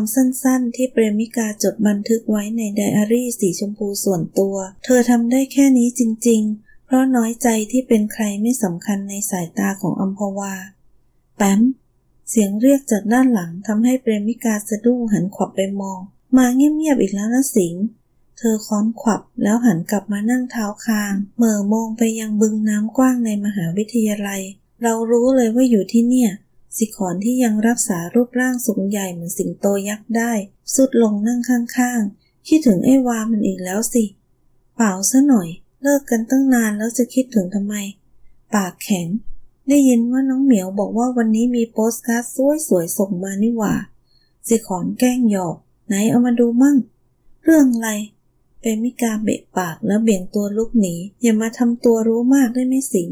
ความสั้นๆ ที่เปรมิกาจดบันทึกไว้ในไดอารี่สีชมพูส่วนตัว เธอทำได้แค่นี้จริง ๆ เพราะน้อยใจที่เป็นใครไม่สำคัญในสายตาของอัมพวา แป๊ม เสียงเรียกจากด้านหลังทำให้เปรมิกาสะดุ้งหันขวับไปมอง มาเงียบๆอีกแล้วนะสิงเธอค้อนขวับแล้วหันกลับมานั่งเท้าคางเหม่อมองไปยังบึงน้ำกว้างในมหาวิทยาลัย เรารู้เลยว่าอยู่ที่เนี่ย สิขอนที่ยังรักษารูปร่างสูงใหญ่เหมือนสิงโตยักษ์ได้ สุดลงนั่งข้างๆ คิดถึงไอ้วามันอีกแล้วสิ เปล่าซะหน่อย เลิกกันตั้งนานแล้วจะคิดถึงทำไม ปากแข็ง ได้ยินว่าน้องเหมียวบอกว่าวันนี้มีโปสการ์ดสวยๆส่งมานี่หว่า สิขอนแกล้งหยอก ไหนเอามาดูมั่ง เรื่องอะไรเปมิกาเบะปากแล้วเบี่ยงตัวลุกหนี อย่ามาทำตัวรู้มากได้ไหมสิง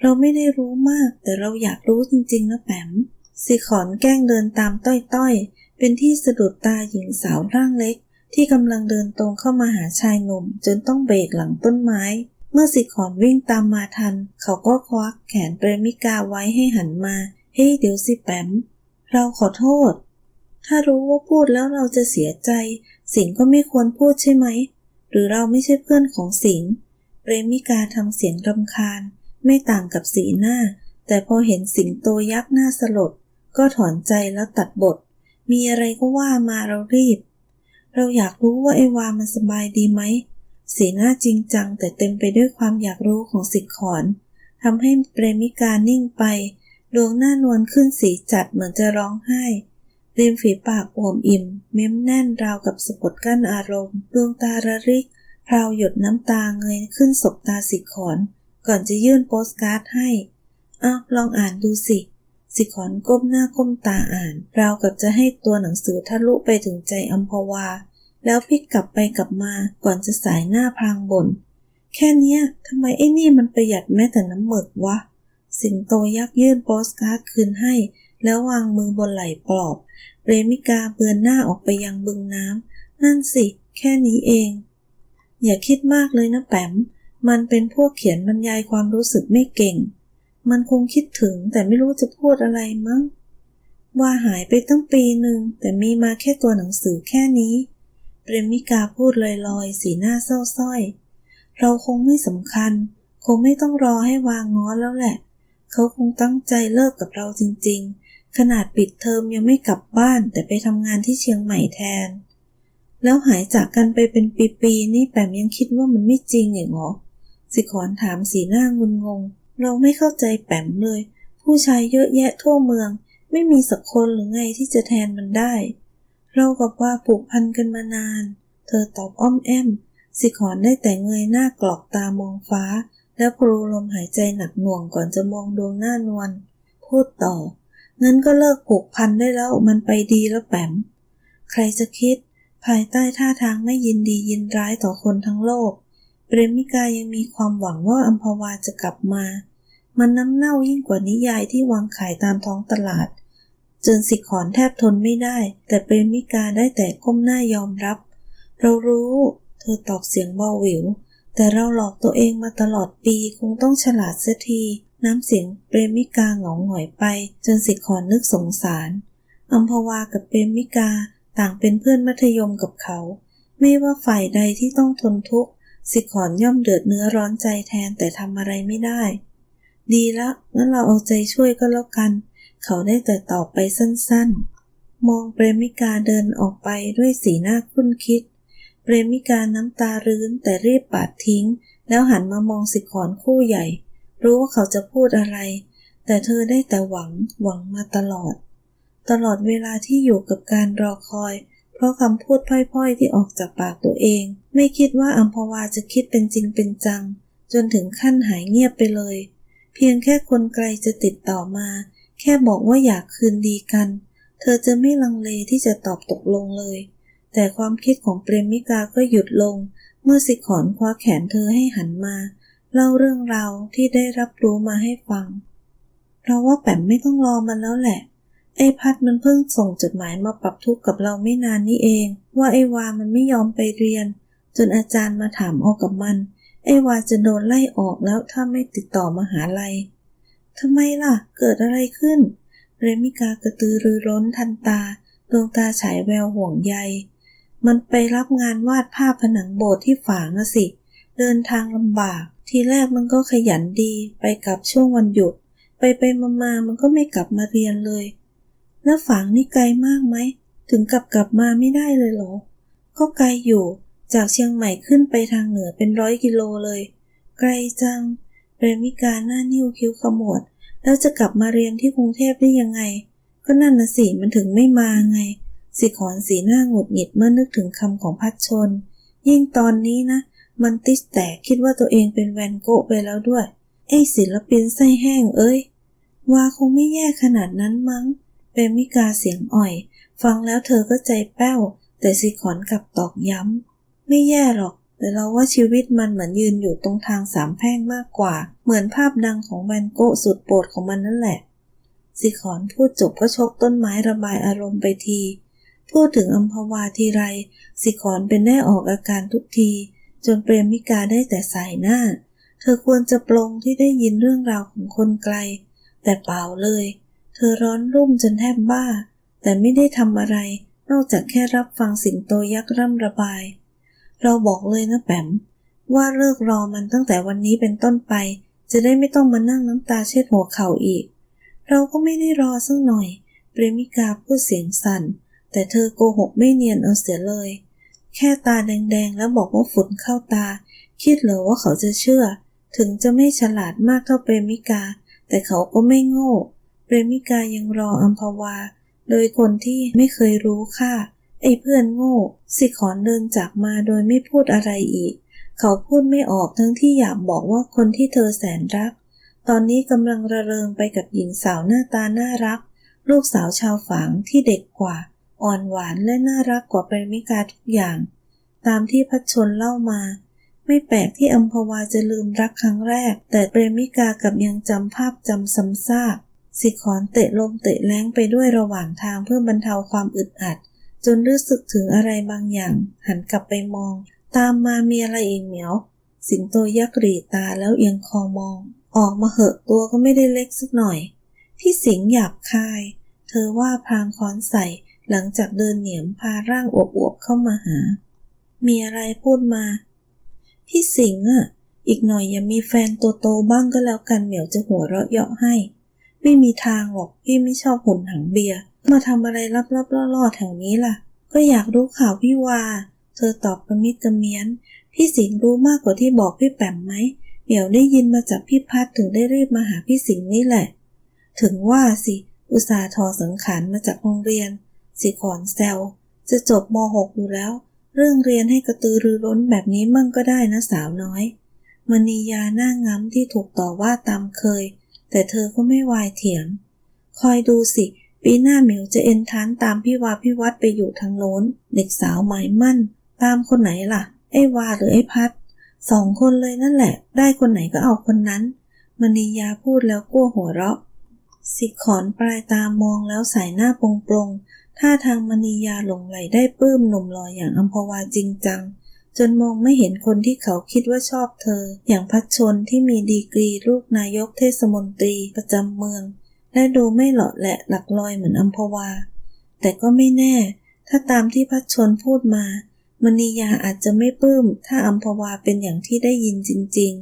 เราไม่ได้รู้มาก แต่เราอยากรู้จริงๆนะแปมสิขอนแกล้งเดินตามต้อยๆ เป็นที่สะดุดตาหญิงสาวร่างเล็ก ที่กำลังเดินตรงเข้ามาหาชายหนุ่ม จนต้องเบรกหลังต้นไม้ เมื่อสิขอนวิ่งตามมาทัน เขาก็ควักแขนเปรมิกาไว้ให้หันมา เฮ้ยเดี๋ยวสิแปม เราขอโทษ ถ้ารู้ว่าพูดแล้วเราจะเสียใจ สิงก็ไม่ควรพูดใช่ไหม หรือเราไม่ใช่เพื่อนของสิงเปรมิกาทำเสียงรำคาญ ไม่ต่างกับสีหน้า แต่พอเห็นสิงโตยักษ์หน้าสลด ก็ถอนใจแล้วตัดบท มีอะไรก็ว่ามาเรารีบ เราอยากรู้ว่าไอ้วามันสบายดีไหม สีหน้าจริงจังแต่เต็มไปด้วยความอยากรู้ของสิกขอนทำให้เปรมิกานิ่งไป ดวงหน้านวลขึ้นสีจัดเหมือนจะร้องไห้ริมฝีปากอวมอิ่ม เม้มแน่นราวกับสะกดกั้นอารมณ์ ดวงตาระริกพราวหยดน้ำตาเงยขึ้นสบตาสิขอน ก่อนจะยื่นโปสการ์ดให้อ้าวลองอ่านดูสิ สิขอนก้มหน้าก้มตาอ่าน ราวกับจะให้ตัวหนังสือทะลุไปถึงใจอัมพวา แล้วพลิกกลับไปกลับมา ก่อนจะสายหน้าพลางบน่นแค่เนี้ยทำไมไอ้นี่มันประหยัดแม้แต่น้ำหมึกวะ สิงโตยักยื่นโปสการ์ดคืนให้ แล้ววางมือบนไหล่ปลอบเรมิกาเบือนหน้าออกไปยังบึงน้ำนั่นสิ แค่นี้เอง อย่าคิดมากเลยนะแปม มันเป็นพวกเขียนบรรยายความรู้สึกไม่เก่ง มันคงคิดถึงแต่ไม่รู้จะพูดอะไรมั้ง ว่าหายไปตั้งปีหนึ่งแต่มีมาแค่ตัวหนังสือแค่นี้ เปรมิกาพูดลอยๆ สีหน้าเศร้าส้อย เราคงไม่สำคัญ คงไม่ต้องรอให้วางง้อแล้วแหละ เขาคงตั้งใจเลิกกับเราจริง ๆ ขนาดปิดเทอมยังไม่กลับบ้านแต่ไปทำงานที่เชียงใหม่แทน แล้วหายจากกันไปเป็นปีๆนี่แปมยังคิดว่ามันไม่จริงอย่างหรอ สิขอนถามสีหน้างุนงง เราไม่เข้าใจแปมเลย ผู้ชายเยอะแยะทั่วเมือง ไม่มีสักคนหรือไงที่จะแทนมันได้ เรากับว่าผูกพันกันมานาน เธอตอบอ้อมแอม สิขอนได้แต่เงยหน้ากรอกตามองฟ้า แล้วพรูลมหายใจหนักหน่วงก่อนจะมองดวงหน้านวลพูดต่องั้นก็เลิกผูกพันได้แล้วมันไปดีแล้วแปม ใครจะคิด ภายใต้ท่าทางไม่ยินดียินร้ายต่อคนทั้งโลก เปรมิกายังมีความหวังว่าอัมพวาจะกลับมา มันน้ำเน่ายิ่งกว่านิยายที่วางขายตามท้องตลาด จนสิขอนแทบทนไม่ได้ แต่เปรมิกาได้แต่ก้มหน้ายอมรับ เรารู้ เธอตอบเสียงเบาหวิว แต่เราหลอกตัวเองมาตลอดปีคงต้องฉลาดเสียที น้ำเสียงเปรมิกาเหงาหงอยไป จนสิขอนนึกสงสารอัมพวากับเปรมิกาต่างเป็นเพื่อนมัธยมกับเขา ไม่ว่าฝ่ายใดที่ต้องทนทุกข์ สิขอนย่อมเดือดเนื้อร้อนใจแทนแต่ทำอะไรไม่ได้ ดีละงั้นเราเอาใจช่วยก็แล้วกัน เขาได้แต่ตอบไปสั้นๆ มองเปรมิกาเดินออกไปด้วยสีหน้าคุ้นคิด เปรมิกาน้ำตารื้นแต่รีบปาดทิ้ง แล้วหันมามองสิขอนคู่ใหญ่ รู้ว่าเขาจะพูดอะไร แต่เธอได้แต่หวังหวังมาตลอด ตลอดเวลาที่อยู่กับการรอคอย เพราะคำพูดพร่อยๆ ที่ออกจากปากตัวเอง ไม่คิดว่าอัมพวาจะคิดเป็นจริงเป็นจัง จนถึงขั้นหายเงียบไปเลย เพียงแค่คนไกลจะติดต่อมา แค่บอกว่าอยากคืนดีกัน เธอจะไม่ลังเลที่จะตอบตกลงเลย แต่ความคิดของเปรมิกาก็หยุดลง เมื่อสิขอนคว้าแขนเธอให้หันมา เล่าเรื่องราวที่ได้รับรู้มาให้ฟังเราว่าแปมไม่ต้องรอมันแล้วแหละ ไอ้พัดมันเพิ่งส่งจดหมายมาปรับทุกข์กับเราไม่นานนี้เอง ว่าไอ้วามันไม่ยอมไปเรียน จนอาจารย์มาถามเอากับมัน ไอ้วาจะโดนไล่ออกแล้วถ้าไม่ติดต่อมหาลัยทำไมล่ะ เกิดอะไรขึ้นเปเรมิกากระตือรือร้นทันตาดวงตาฉายแววห่วงใย มันไปรับงานวาดภาพผนังโบสถ์ที่ฝางอะสิ เดินทางลำบาก ทีแรกมันก็ขยันดี ไปกลับช่วงวันหยุด ไปไปมามามันก็ไม่กลับมาเรียนเลย แล้วฝางนี่ไกลมากไหม ถึงกลับกลับมาไม่ได้เลยเหรอ ก็ไกลอยู่ จากเชียงใหม่ขึ้นไปทางเหนือเป็นร้อยกิโลเลย ไกลจังเรมิกาหน้านิ้วคิ้วขมวด แล้วจะกลับมาเรียนที่กรุงเทพได้ยังไง ก็นั่นนะสิมันถึงไม่มาไง สิขอนสีหน้าหงุดหงิดเมื่อนึกถึงคำของพัดชน ยิ่งตอนนี้นะ มันติสแตกคิดว่าตัวเองเป็นแวนโกะไปแล้วด้วย ไอ้ศิลปินไส้แห้งเอ้ย ว่าคงไม่แย่ขนาดนั้นมั้ง เปรมิกาเสียงอ่อย ฟังแล้วเธอก็ใจแป้ว แต่สิขอนกลับตอกย้ำ ไม่แย่หรอก แต่เราว่าชีวิตมันเหมือนยืนอยู่ตรงทางสามแพร่งมากกว่า เหมือนภาพดังของแวนโกะสุดโปรดของมันนั่นแหละ สิขอนพูดจบก็ชกต้นไม้ระบายอารมณ์ไปที พูดถึงอัมพวาทีไร สิขอนเป็นได้ออกอาการทุกที จนเปรมิกาได้แต่สายหน้า เธอควรจะปลงที่ได้ยินเรื่องราวของคนไกล แต่เปล่าเลย ธอร้อนรุ่มจนแทบบ้า แต่ไม่ได้ทำอะไร นอกจากแค่รับฟังสิงโตยักษ์ร่ำระบาย เราบอกเลยนะแปมว่าเลิกรอมันตั้งแต่วันนี้เป็นต้นไป จะได้ไม่ต้องมานั่งน้ำตาเช็ดหัวเข่าอีก เราก็ไม่ได้รอสักหน่อย เปรมิกาพูดเสียงสั่น แต่เธอโกหกไม่เนียนเอาเสียเลย แค่ตาแดงๆ แล้วบอกว่าฝุ่นเข้าตา คิดเหรอว่าเขาจะเชื่อ ถึงจะไม่ฉลาดมากเท่าเปรมิกา แต่เขาก็ไม่โง่ เปรมิกายังรออัมพวา โดยคนที่ไม่เคยรู้ค่า ไอ้เพื่อนโง่ สิขอนเดินจากมาโดยไม่พูดอะไรอีก เขาพูดไม่ออกทั้งที่อยากบอกว่าคนที่เธอแสนรัก ตอนนี้กำลังระเริงไปกับหญิงสาวหน้าตาน่ารัก ลูกสาวชาวฝางที่เด็กกว่า อ่อนหวานและน่ารักกว่าเปรมิกาทุกอย่าง ตามที่พัชชนเล่ามาไม่แปลกที่อัมพวาจะลืมรักครั้งแรก แต่เปรมิกากับยังจำภาพจำซ้ำซาก สิขอนเตะลมเตะแรงไปด้วยระหว่างทางเพื่อบรรเทาความอึดอัด จนรู้สึกถึงอะไรบางอย่าง หันกลับไปมอง ตามมามีอะไรเองเหมียว สิงโตยักษ์หรีตาแล้วเอียงคอมอง ออกมาเหอะตัวก็ไม่ได้เล็กสักหน่อย พี่สิงห์หยาบคาย เธอว่าพรางค้อนใส่หลังจากเดินเหนียมพาร่างอวบๆเข้ามาหา มีอะไรพูดมา พี่สิงห์อะ อีกหน่อยอย่ามีแฟนตัวโตบ้างก็แล้วกันเหมียวจะหัวเราะเยาะให้ ไม่มีทางหรอกพี่ไม่ชอบหุ่นหังเบียร์มาทำอะไรลับๆล่อๆแถวนี้ล่ะ ก็อยากรู้ข่าวพี่วา เธอตอบกระมิดกระเมียน พี่สิงห์รู้มากกว่าที่บอกพี่แปมไหมเหมียวได้ยินมาจากพี่พัดถึงได้รีบมาหาพี่สิงห์นี่แหละ ถึงว่าสิ อุตสาห์ทอสังขารมาจากโรงเรียน สิขอนแซวจะจบม .6 อยู่แล้ว เรื่องเรียนให้กระตือรือร้นแบบนี้มั่งก็ได้นะสาวน้อยมณียาหน้าง้ำที่ถูกต่อว่าตามเคย แต่เธอก็ไม่วายเถียง คอยดูสิ ปีหน้าเหมียวจะเอ็นทานตามพี่วาพี่วัดไปอยู่ทางโน้น เด็กสาวหมายมั่น ตามคนไหนล่ะ ไอ้วาหรือไอ้พัด สองคนเลยนั่นแหละ ได้คนไหนก็เอาคนนั้นมณียาพูดแล้วกั้วหัวเราะ สิขอนปลายตามองแล้วสายหน้าปรงปรงๆท่าทางมณียาหลงไหลได้ปลื้มหนุ่มล่ออย่างอัมพวาจริงจัง จนมองไม่เห็นคนที่เขาคิดว่าชอบเธอ อย่างพัชชนที่มีดีกรีลูกนายกเทศมนตรีประจำเมือง และดูไม่หล่อแหละหลักลอยเหมือนอัมพวา แต่ก็ไม่แน่ ถ้าตามที่พัชชนพูดมามณียาอาจจะไม่ปลื้มถ้าอัมพวาเป็นอย่างที่ได้ยินจริง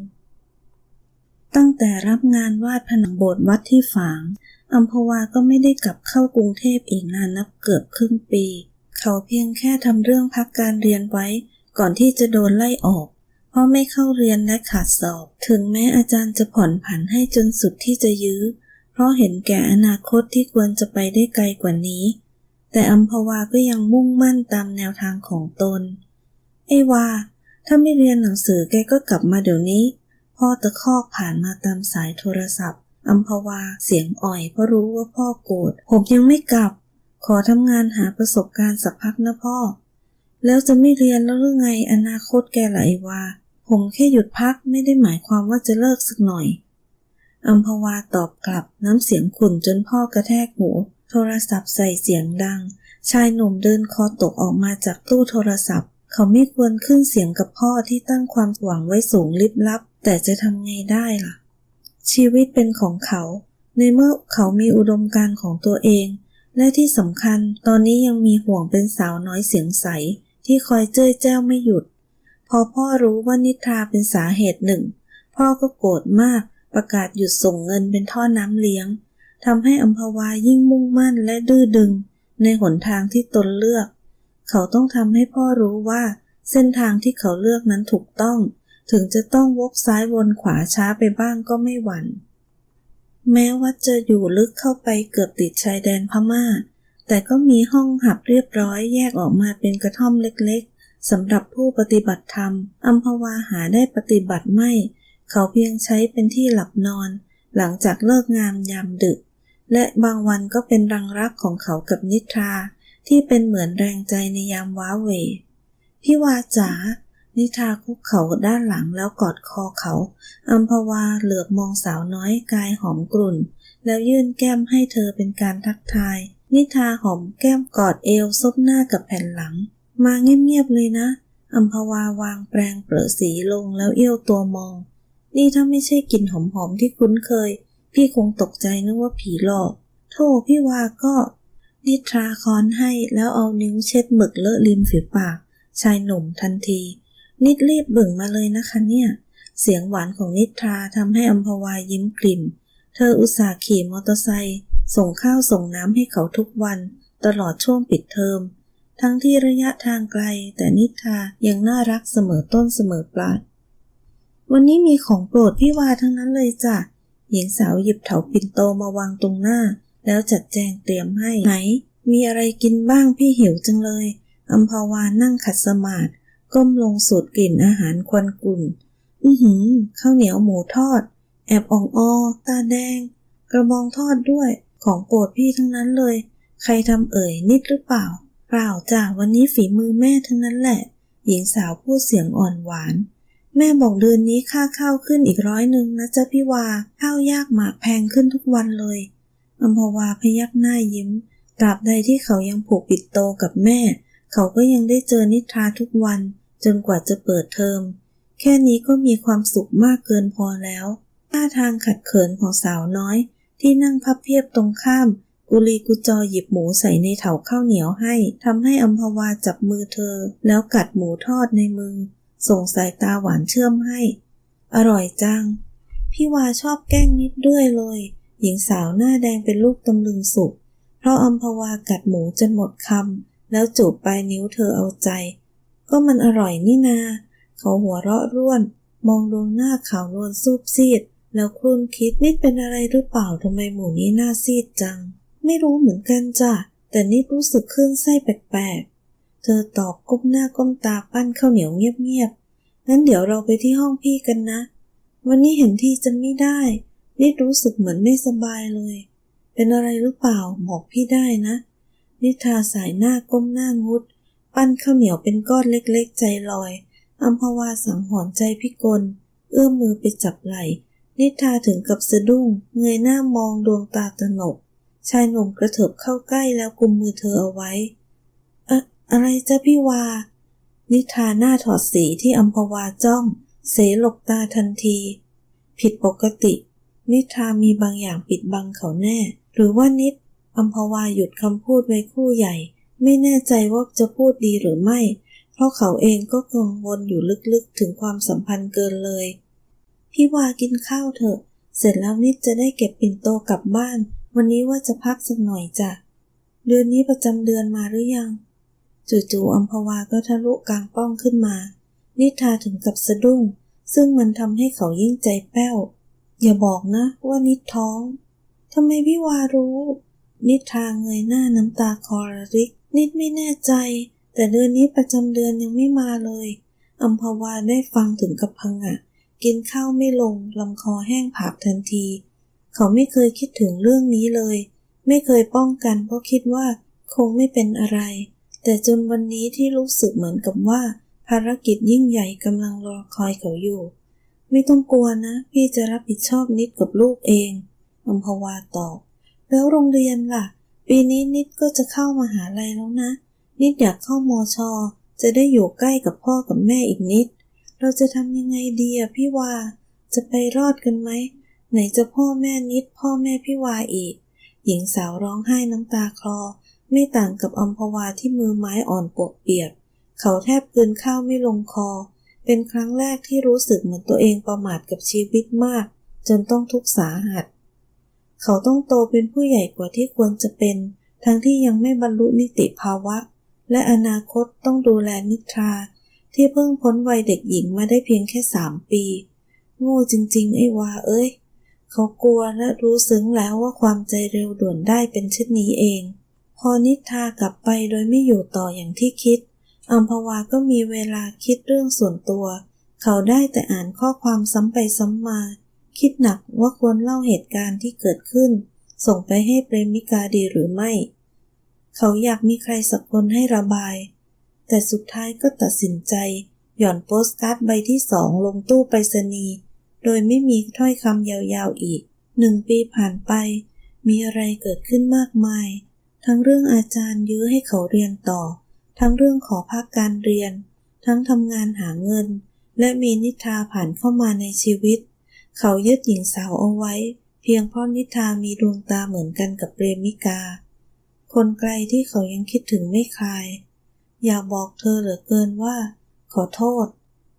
ๆ ตั้งแต่รับงานวาดผนังโบสถ์วัดที่ฝางอัมพวาก็ไม่ได้กลับเข้ากรุงเทพอีกนานนับเกือบครึ่งปี เขาเพียงแค่ทำเรื่องพักการเรียนไว้ ก่อนที่จะโดนไล่ออก เพราะไม่เข้าเรียนและขาดสอบ ถึงแม้อาจารย์จะผ่อนผันให้จนสุดที่จะยื้อ เพราะเห็นแก่อนาคตที่ควรจะไปได้ไกลกว่านี้ แต่อัมพวาก็ยังมุ่งมั่นตามแนวทางของตน ไอ้วาถ้าไม่เรียนหนังสือแกก็กลับมาเดี๋ยวนี้ พ่อตะคอกผ่านมาตามสายโทรศัพท์อัมพวาเสียงอ่อยเพราะรู้ว่าพ่อโกรธผมยังไม่กลับ ขอทำงานหาประสบการณ์สักพักนะพ่อ แล้วจะไม่เรียนแล้วหรือไงอนาคตแกล่ะไอวา ผมแค่หยุดพักไม่ได้หมายความว่าจะเลิกสักหน่อยอัมพวาตอบกลับน้ำเสียงขุ่นจนพ่อกระแทกหู โทรศัพท์ใส่เสียงดัง ชายหนุ่มเดินคอตกออกมาจากตู้โทรศัพท์ เขาไม่ควรขึ้นเสียงกับพ่อที่ตั้งความหวังไว้สูงลิบลับ แต่จะทำไงได้ล่ะ ชีวิตเป็นของเขา ในเมื่อเขามีอุดมการณ์ของตัวเอง และที่สำคัญตอนนี้ยังมีห่วงเป็นสาวน้อยเสียงใส ที่คอยเจ้ยแจ้วไม่หยุด พอพ่อรู้ว่านิทราเป็นสาเหตุหนึ่ง พ่อก็โกรธมากประกาศหยุดส่งเงินเป็นท่อน้ำเลี้ยงทำให้อัมพวายิ่งมุ่งมั่นและดื้อดึง ในหนทางที่ตนเลือก เขาต้องทำให้พ่อรู้ว่า เส้นทางที่เขาเลือกนั้นถูกต้อง ถึงจะต้องวกซ้ายวนขวาช้าไปบ้างก็ไม่หวัน่นแม้ว่าจะอยู่ลึกเข้าไปเกือบติดชายแดนพม่า แต่ก็มีห้องหับเรียบร้อยแยกออกมาเป็นกระท่อมเล็กๆสำหรับผู้ปฏิบัติธรรมอัมพวาหาได้ปฏิบัติไม่ เขาเพียงใช้เป็นที่หลับนอน หลังจากเลิกงามยามดึก และบางวันก็เป็นรังรักของเขากับนิทรา ที่เป็นเหมือนแรงใจในยามว้าเหวพี่วาจ๋านิทาคุกเข่าด้านหลังแล้วกอดคอเขา อัมพวาเหลือบมองสาวน้อยกายหอมกลุ่น แล้วยื่นแก้มให้เธอเป็นการทักทาย นิทาหอมแก้มกอดเอวซบหน้ากับแผ่นหลัง มาเงียบๆเลยนะอัมพวาวางแปรงเปรอสีลงแล้วเอี้ยวตัวมอง นี่ถ้าไม่ใช่กลิ่นหอมๆที่คุ้นเคย พี่คงตกใจนึกว่าผีหลอก โธ่พี่วาก็ นิทราค้อนให้แล้วเอานิ้วเช็ดหมึกเลอะริมฝีปาก ชายหนุ่มทันที นิดรีบบึ่งมาเลยนะคะเนี่ย เสียงหวานของนิทราทำให้อัมพวายิ้มกลิ่ม เธออุตส่าห์ขี่มอเตอร์ไซค์ ส่งข้าวส่งน้ำให้เขาทุกวัน ตลอดช่วงปิดเทอม ทั้งที่ระยะทางไกล แต่นิทายังน่ารักเสมอต้นเสมอปลาย วันนี้มีของโปรดพี่วาทั้งนั้นเลยจ้ะ หญิงสาวหยิบเถาปิ่นโตมาวางตรงหน้า แล้วจัดแจงเตรียมให้ ไหน มีอะไรกินบ้างพี่หิวจังเลย อัมพาวานั่งขัดสมาธิก้มลงสูดกลิ่นอาหารควันกุ่น อือหือ ข้าวเหนียวหมูทอด แอบอ่องอตาแดง กระบองทอดด้วย ของโปรดพี่ทั้งนั้นเลย ใครทำเอ่ยนิดหรือเปล่า เปล่าจ้ะวันนี้ฝีมือแม่ทั้งนั้นแหละ หญิงสาวพูดเสียงอ่อนหวาน แม่บอกเดือนนี้ค่าข้าวขึ้นอีกร้อยหนึ่งนะจ๊ะพี่วา ข้าวยากหมากแพงขึ้นทุกวันเลยอัมพวาพยักหน้ายิ้ม ตราบใดที่เขายังผูกปิดโตกับแม่ เขาก็ยังได้เจอนิทราทุกวัน จนกว่าจะเปิดเทอม แค่นี้ก็มีความสุขมากเกินพอแล้วท่าทางขัดเขินของสาวน้อย ที่นั่งพับเพียบตรงข้าม กุลีกุจอหยิบหมูใส่ในเถาข้าวเหนียวให้ทำให้อัมพวาจับมือเธอ แล้วกัดหมูทอดในมือ ส่งสายตาหวานเชื่อมให้ อร่อยจัง พี่วาชอบแกล้งนิดด้วยเลย หญิงสาวหน้าแดงเป็นลูกตำลึงสุกเพราะอัมพวากัดหมูจนหมดคำแล้วจูบปลายนิ้วเธอเอาใจ ก็มันอร่อยนี่นา เขาหัวเราะร่วน มองดวงหน้าขาวนวลซูบซีด แล้วครุ่นคิดนิดเป็นอะไรหรือเปล่าทำไมหมูนี้หน้าซีดจัง ไม่รู้เหมือนกันจ้ะ แต่นิดรู้สึกเครื่องไส้แปลกๆ เธอตอบก้มหน้าก้มตาปั้นข้าวเหนียวเงียบๆ งั้นเดี๋ยวเราไปที่ห้องพี่กันนะ วันนี้เห็นที่จะไม่ได้ นิดรู้สึกเหมือนไม่สบายเลย เป็นอะไรหรือเปล่าบอกพี่ได้นะ นิทาสายหน้าก้มหน้างุด ปั้นข้าวเหนียวเป็นก้อนเล็กๆ ใจลอยอัมพวาสังหรณ์ใจพิกล เอื้อมมือไปจับไหล่ นิทาถึงกับสะดุ้ง เงยหน้ามองดวงตาตนก ชายหนุ่มกระเถิบเข้าใกล้แล้วกุมมือเธอเอาไว้ อะอะไรจ้ะพี่วา นิทาหน้าถอดสีที่อัมพวาจ้อง เสหลบตาทันที ผิดปกติ นิทามีบางอย่างปิดบังเขาแน่ หรือว่านิดอัมพวาหยุดคำพูดไว้คู่ใหญ่ ไม่แน่ใจว่าจะพูดดีหรือไม่ เพราะเขาเองก็กังวลอยู่ลึกๆถึงความสัมพันธ์เกินเลย พี่วากินข้าวเถอะ เสร็จแล้วนิดจะได้เก็บปิ่นโตกลับบ้าน วันนี้ว่าจะพักสักหน่อยจ้ะ เดือนนี้ประจำเดือนมาหรือยัง จู่ๆอัมพวาก็ทะลุกลางป้องขึ้นมา นิทาถึงกับสะดุ้ง ซึ่งมันทำให้เขายิ่งใจแป้ว อย่าบอกนะว่านิดท้องทำไมพี่วารู้ นิทาเงยหน้าน้ำตาคอระริก นิดไม่แน่ใจ แต่เดือนนี้ประจำเดือนยังไม่มาเลยอัมพวาได้ฟังถึงกับพังอะ กินข้าวไม่ลงลำคอแห้งผากทันที เขาไม่เคยคิดถึงเรื่องนี้เลย ไม่เคยป้องกันเพราะคิดว่าคงไม่เป็นอะไร แต่จนวันนี้ที่รู้สึกเหมือนกับว่า ภารกิจยิ่งใหญ่กำลังรอคอยเขาอยู่ ไม่ต้องกลัวนะ พี่จะรับผิดชอบนิดกับลูกเองอัมพวาตอบ แล้วโรงเรียนล่ะ ปีนี้นิดก็จะเข้ามาหาลัยแล้วนะ นิดอยากเข้ามอชอจะได้อยู่ใกล้กับพ่อกับแม่อีกนิด เราจะทำยังไงดีอะพี่วา จะไปรอดกันไหม ไหนจะพ่อแม่นิดพ่อแม่พี่วาอีก หญิงสาวร้องไห้น้ำตาคลอ ไม่ต่างกับอัมพวาที่มือไม้อ่อนปวกเปียก เขาแทบกลืนข้าวไม่ลงคอ เป็นครั้งแรกที่รู้สึกเหมือนตัวเองประมาทกับชีวิตมาก จนต้องทุกข์สาหัส เขาต้องโตเป็นผู้ใหญ่กว่าที่ควรจะเป็น ทั้งที่ยังไม่บรรลุนิติภาวะ และอนาคตต้องดูแลนิทรา ที่เพิ่งพ้นวัยเด็กหญิงมาได้เพียงแค่สามปี โง่จริง ๆ ไอ้วาเอ้ย เขากลัวและรู้ซึ้งแล้วว่าความใจเร็วด่วนได้เป็นเช่นนี้เอง พอนิทากลับไปโดยไม่อยู่ต่ออย่างที่คิดอัมพวาก็มีเวลาคิดเรื่องส่วนตัว เขาได้แต่อ่านข้อความซ้ำไปซ้ำมา คิดหนักว่าควรเล่าเหตุการณ์ที่เกิดขึ้น ส่งไปให้เปรมิกาดีหรือไม่ เขาอยากมีใครสักคนให้ระบาย แต่สุดท้ายก็ตัดสินใจ หย่อนโปสการ์ดใบที่สองลงตู้ไปรษณีย์โดยไม่มีถ้อยคำยาวๆอีก หนึ่งปีผ่านไป มีอะไรเกิดขึ้นมากมาย ทั้งเรื่องอาจารย์ยื้อให้เขาเรียนต่อ ทั้งเรื่องขอพักการเรียน ทั้งทำงานหาเงิน และมีนิทาผ่านเข้ามาในชีวิต เขายึดหญิงสาวเอาไว้ เพียงเพราะนิทามีดวงตาเหมือนกันกับเปรมิกา คนไกลที่เขายังคิดถึงไม่คลาย อยากบอกเธอเหลือเกินว่า ขอโทษ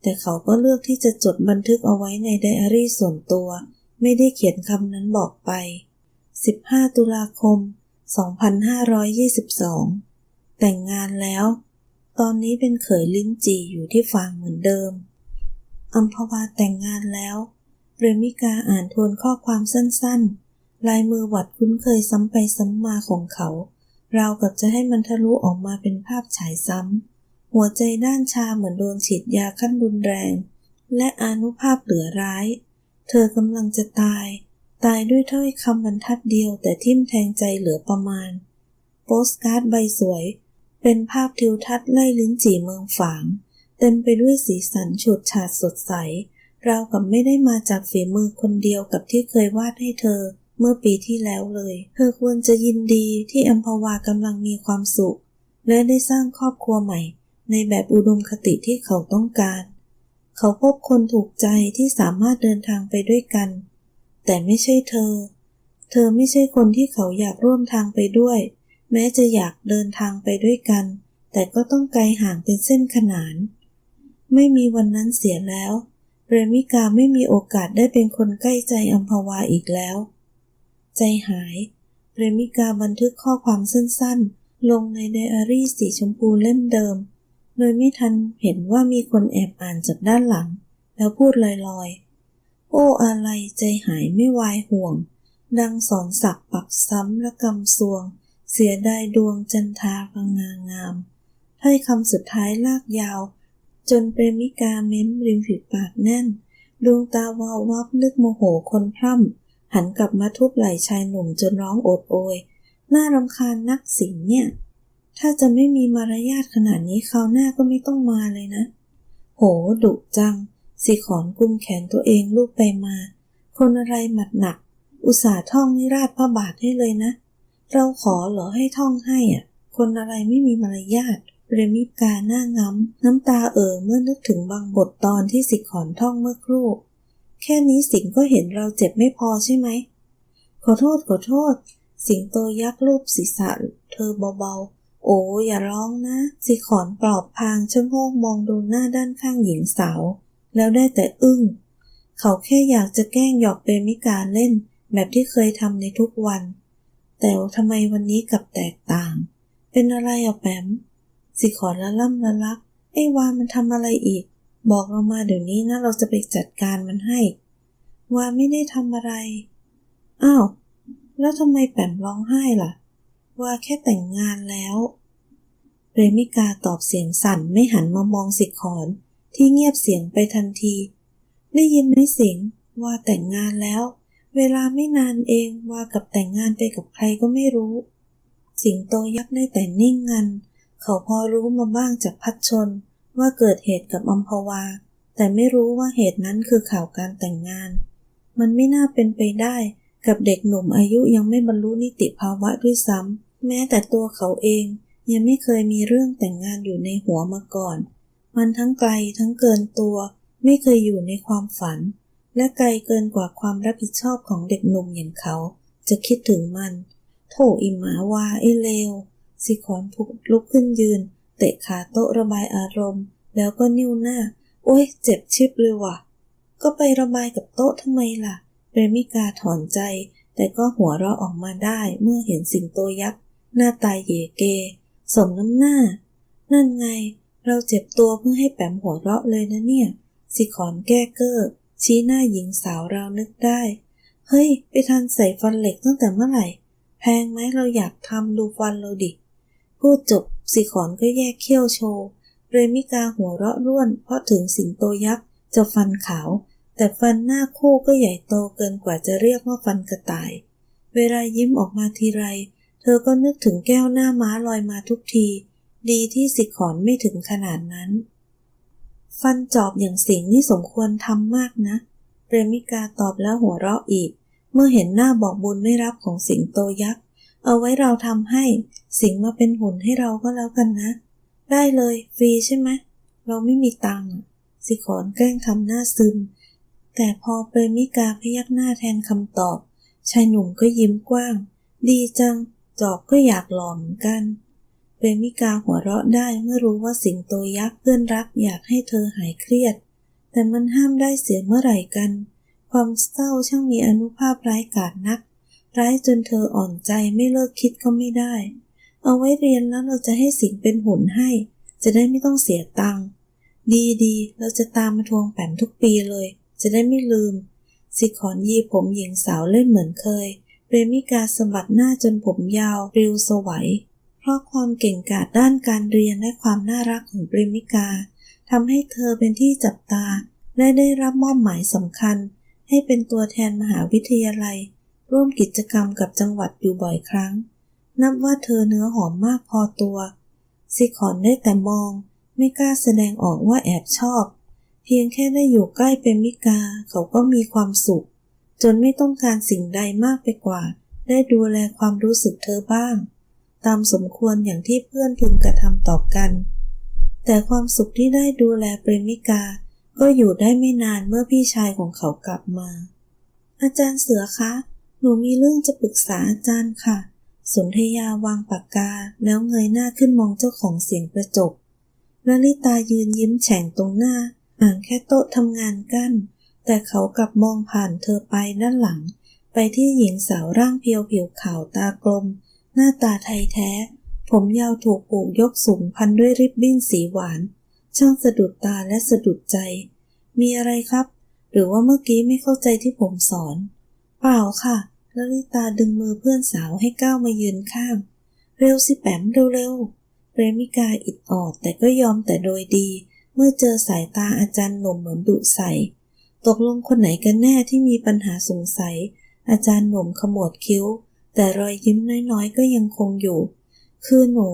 แต่เขาก็เลือกที่จะจดบันทึกเอาไว้ในไดอารี่ส่วนตัว ไม่ได้เขียนคำนั้นบอกไป 15 ตุลาคม 2522 แต่งงานแล้ว ตอนนี้เป็นเขยลิ้นจีอยู่ที่ฟางเหมือนเดิมอัมพวาแต่งงานแล้วเรมิกาอ่านทวนข้อความสั้นๆ ลายมือหวัดคุ้นเคยซ้ำไปซ้ำมาของเขา เรากับจะให้มันทะลุออกมาเป็นภาพฉายซ้ำ หัวใจด้านชาเหมือนโดนฉีดยาขั้นรุนแรง และอนุภาพเหลือร้าย เธอกำลังจะตาย ตายด้วยถ้อยคำบรรทัดเดียวแต่ทิ่มแทงใจเหลือประมาณ โปสการ์ดใบสวย เป็นภาพทิวทัศน์ไล่ลิ้นจี่เมืองฝาง เต็มไปด้วยสีสันฉูดฉาดสดใส เรากับไม่ได้มาจากฝีมือคนเดียวกับที่เคยวาดให้เธอ เมื่อปีที่แล้วเลย เธอควรจะยินดีที่อัมพวากำลังมีความสุข และได้สร้างครอบครัวใหม่ ในแบบอุดมคติที่เขาต้องการ เขาพบคนถูกใจที่สามารถเดินทางไปด้วยกัน แต่ไม่ใช่เธอ เธอไม่ใช่คนที่เขาอยากร่วมทางไปด้วย แม้จะอยากเดินทางไปด้วยกัน แต่ก็ต้องไกลห่างเป็นเส้นขนาน ไม่มีวันนั้นเสียแล้วเรมิกาไม่มีโอกาสได้เป็นคนใกล้ใจอัมพวาอีกแล้ว ใจหายเรมิกาบันทึกข้อความสั้นๆ ลงในไดอารี่สีชมพูเล่มเดิม โดยไม่ทันเห็นว่ามีคนแอบอ่านจากด้านหลัง แล้วพูดลอยๆ โอ้อะไรใจหายไม่วายห่วง ดังสอนสักปักซ้ำและกำซวง เสียดายดวงจันทาพังงางามถ้อยคำสุดท้ายลากยาว จนเปรมิกาเม้มริมฝีปากแน่น ดวงตาวาววับนึกโมโหคนพร่ำ หันกลับมาทุบไหล่ชายหนุ่มจนร้องโอดโอย น่ารำคาญนักสิงเนี่ย ถ้าจะไม่มีมารยาทขนาดนี้คราวหน้าก็ไม่ต้องมาเลยนะ โหดุจัง สิขอนกุมแขนตัวเองลูกไปมา คนอะไรหมัดหนัก อุตส่าห์ท่องนิราชพระบาทให้เลยนะ เราขอเหรอให้ท่องให้อะ คนอะไรไม่มีมารยาทเรมิกาหน้าง้ำน้ำตาเอ่อเมื่อนึกถึงบางบทตอนที่สิขอนท่องเมื่อครู่ แค่นี้สิงก็เห็นเราเจ็บไม่พอใช่ไหม ขอโทษขอโทษ สิงโตยักษ์รูปศีรษะเธอเบาๆ โอ้อย่าร้องนะ สิขอนปลอบพางชะโงกมองดูหน้าด้านข้างหญิงสาว แล้วได้แต่อึ้ง เขาแค่อยากจะแกล้งหยอกเปรมิกาเล่น แบบที่เคยทำในทุกวัน แต่ทำไมวันนี้กลับแตกต่าง เป็นอะไรอะแปมสิขอนละล่ำละลักไอ้วามันทำอะไรอีก บอกเรามาเดี๋ยวนี้นะเราจะไปจัดการมันให้วาไม่ได้ทำอะไร อ้าว แล้วทำไมแปมร้องไห้ล่ะ ว่าแค่แต่งงานแล้วเรมิกาตอบเสียงสั่นไม่หันมามองสิขอนที่เงียบเสียงไปทันที ได้ยินไหมสิงว่าแต่งงานแล้ว เวลาไม่นานเองว่ากับแต่งงานไปกับใครก็ไม่รู้ สิงโตยักษ์ได้แต่นิ่งงัน เขาพอรู้มาบ้างจากพัดชน ว่าเกิดเหตุกับอมพวา แต่ไม่รู้ว่าเหตุนั้นคือข่าวการแต่งงาน มันไม่น่าเป็นไปได้กับเด็กหนุ่มอายุยังไม่บรรลุนิติภาวะด้วยซ้ำแม้แต่ตัวเขาเองยังไม่เคยมีเรื่องแต่งงานอยู่ในหัวมาก่อน มันทั้งไกลทั้งเกินตัว ไม่เคยอยู่ในความฝัน และไกลเกินกว่าความรับผิดชอบของเด็กหนุ่มอย่างเขา จะคิดถึงมัน โถอิหมาวาไอเลวสิขอนพุกลุกขึ้นยืน เตะขาโต๊ะระบายอารมณ์ แล้วก็นิ้วหน้า โอ้ย เจ็บชิบเลยว่ะ ก็ไประบายกับโต๊ะทำไมล่ะเรมิกาถอนใจ แต่ก็หัวเราะออกมาได้เมื่อเห็นสิงโตยักษ์หน้าตายเยเก สมน้ำหน้า นั่นไง เราเจ็บตัวเพื่อให้แปมหัวเราะเลยนะเนี่ย สิขอนแก้เกอร์ชี้หน้าหญิงสาวเรานึกได้ เฮ้ย ไปทันใส่ฟันเหล็กตั้งแต่เมื่อไหร่ แพงไหมเราอยากทำดูฟันเราดิ พูดจบ สิขอนก็แยกเขี้ยวโชว์เรมิกาหัวเราะร่วน เพราะถึงสิงโตยักษ์จะฟันขาว แต่ฟันหน้าคู่ก็ใหญ่โตเกินกว่าจะเรียกว่าฟันกระต่าย เวลายิ้มออกมาทีไร เธอก็นึกถึงแก้วหน้าม้าลอยมาทุกที ดีที่สิขอนไม่ถึงขนาดนั้น ฟันจอบอย่างสิงนี่สมควรทำมากนะเรมิกาตอบแล้วหัวเราะอีก เมื่อเห็นหน้าบอกบุญไม่รับของสิงโตยักษ์ เอาไว้เราทำให้ สิงมาเป็นหุ่นให้เราก็แล้วกันนะ ได้เลย ฟรีใช่ไหม เราไม่มีตังค์สิขอนแกล้งทำหน้าซึม แต่พอเปรมิกาพยักหน้าแทนคำตอบ ชายหนุ่มก็ยิ้มกว้าง ดีจัง จอบก็อยากหลอมเหมือนกัน เปรมิกาหัวเราะได้เมื่อรู้ว่าสิงโตยักษ์เพื่อนรักอยากให้เธอหายเครียด แต่มันห้ามได้เสียเมื่อไหร่กัน ความเศร้าช่างมีอนุภาพร้ายกาจนัก ร้ายจนเธออ่อนใจไม่เลิกคิดก็ไม่ได้ เอาไว้เรียนแล้วเราจะให้สิงเป็นหุ่นให้ จะได้ไม่ต้องเสียตังค์ดีดีเราจะตามมาทวงแปมทุกปีเลย จะได้ไม่ลืม สิขอนยีผมหญิงสาวเล่นเหมือนเคยเปรมิกาสะบัดหน้าจนผมยาวปลิวสวัยเพราะความเก่งกาจด้านการเรียนและความน่ารักของเปรมิกาทำให้เธอเป็นที่จับตา และได้รับมอบหมายสำคัญ ให้เป็นตัวแทนมหาวิทยาลัย ร่วมกิจกรรมกับจังหวัดอยู่บ่อยครั้ง นับว่าเธอเนื้อหอมมากพอตัวสิขอนได้แต่มอง ไม่กล้าแสดงออกว่าแอบชอบ เพียงแค่ได้อยู่ใกล้เป็นมิกาเขาก็มีความสุข จนไม่ต้องการสิ่งใดมากไปกว่า ได้ดูแลความรู้สึกเธอบ้าง ตามสมควรอย่างที่เพื่อนพึงกระทำต่อกัน แต่ความสุขที่ได้ดูแลเปรมิกา ก็อยู่ได้ไม่นานเมื่อพี่ชายของเขากลับมา อาจารย์เสือคะ หนูมีเรื่องจะปรึกษาอาจารย์ค่ะ สนธยาวางปากกาแล้วเงยหน้าขึ้นมองเจ้าของเสียงกระจกลลิตายืนยิ้มแฉ่งตรงหน้า อ่างแค่โต๊ะทำงานกั้น แต่เขากลับมองผ่านเธอไปด้านหลัง ไปที่หญิงสาวร่างเพียวผิวขาวตากลม หน้าตาไทยแท้ ผมยาวถูกผูกยกสูงพันด้วยริบบิ้นสีหวาน ช่างสะดุดตาและสะดุดใจ มีอะไรครับ หรือว่าเมื่อกี้ไม่เข้าใจที่ผมสอน เปล่าค่ะลลิตาดึงมือเพื่อนสาวให้ก้าวมายืนข้าง เร็วสิแปมเร็วๆเรมิกาอิดออดแต่ก็ยอมแต่โดยดี เมื่อเจอสายตาอาจารย์หนุ่มเหมือนดุใส่ ตกลงคนไหนกันแน่ที่มีปัญหาสงสัย อาจารย์หนุ่มขมวดคิ้ว แต่รอยยิ้มน้อยๆ ก็ยังคงอยู่ คือหนู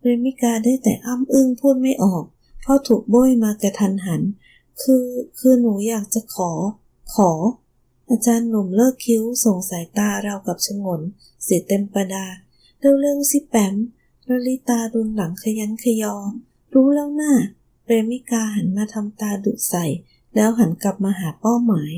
เรมิกาได้แต่อ้ำอึ้งพูดไม่ออก เพราะถูกโบยมากระทันหัน คือคือหนูอยากจะขอ ขอ อาจารย์หนุ่มเลิกคิ้วส่งสายตาเรากับชงน เสียเต็มประดาเรื่องสิแปมลลิตารุนหลังขยันขยอ รู้แล้วนะ่าเรมิกาหันมาทำตาดุใส่ แล้วหันกลับมาหาเป้าหมาย